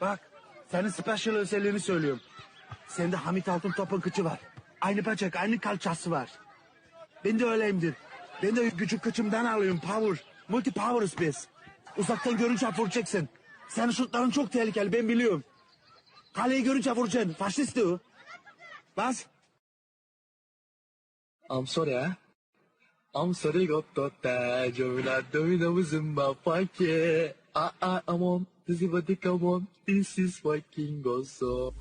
Bak senin special özelliğini söylüyorum. Sende Hamit Altın topun kıçı var. Aynı bacak aynı kalçası var. Ben de öyleyimdir. Ben de gücü kıçımdan alıyorum power. Multi power'ız biz. Uzaktan görünce vuracaksın. Senin şutların çok tehlikeli ben biliyorum. Kaleyi görünce vuracaksın. Faşist o. Bas. I'm sorry, eh? I'm sorry, got to that. Jovinado, we zumba pake. Ah, ah, I'm on. This is what they come on. This is fucking gozo.